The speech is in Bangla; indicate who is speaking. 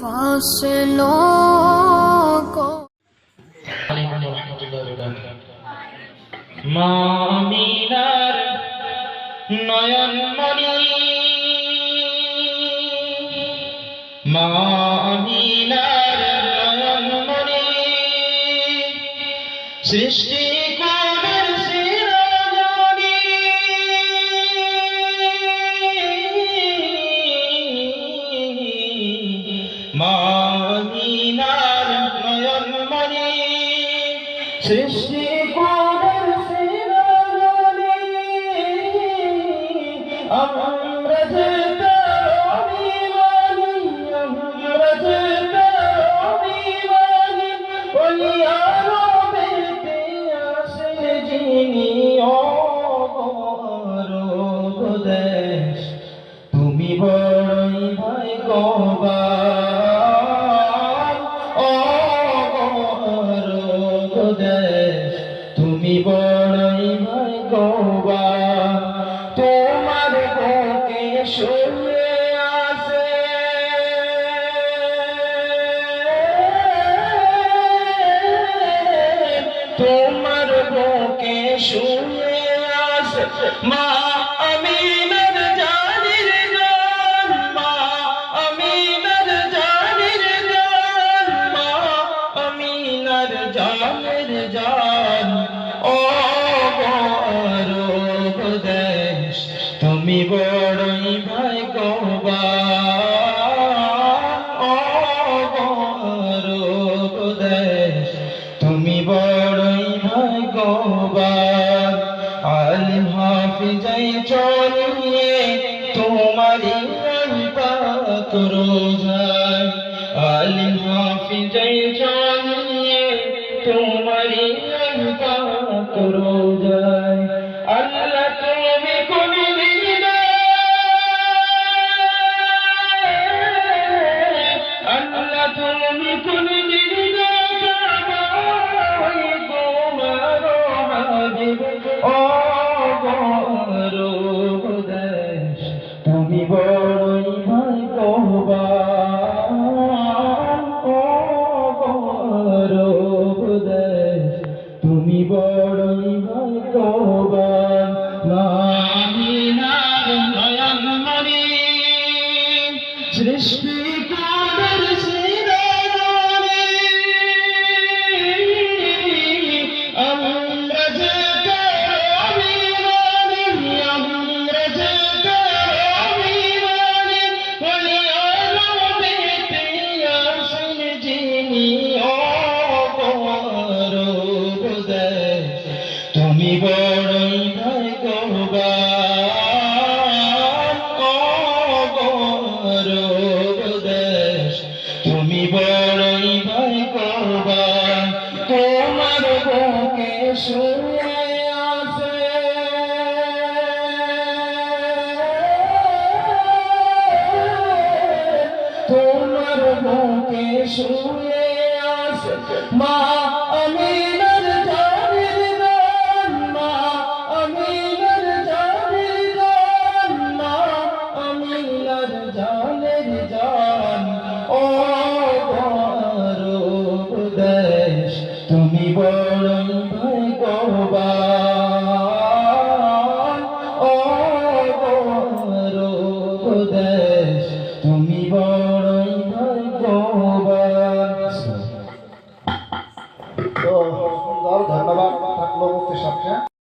Speaker 1: فاصلوں کو
Speaker 2: মামিনার নয়ন মনি মামিনার নয়ন মনি সৃষ্টি মামিনার নয়ন মণি সৃষ্টি তোমার বুকে শুয়ে তোমার বুকে শুয়ে মা আমিনার জানের জান ও তুমি বড়ই দেশ তুমি বড়ই ভাগ্যবান আলিম হাফিজাই চলিয়ে তোমারি পাক রোজায়। আলিম হাফিজাই চলিয়ে তোমারি পাক রোজায়। বড়ই ভাগ্যবান তুমি বড়ই ভাগ্যবান সৃষ্টি তুমি বড়ই দেশ তুমি বড়ই ভাগ্যবান তোমার বুকে শুয়ে আছে তোমার বুকে শুয়ে আছে মা আমিনার জানের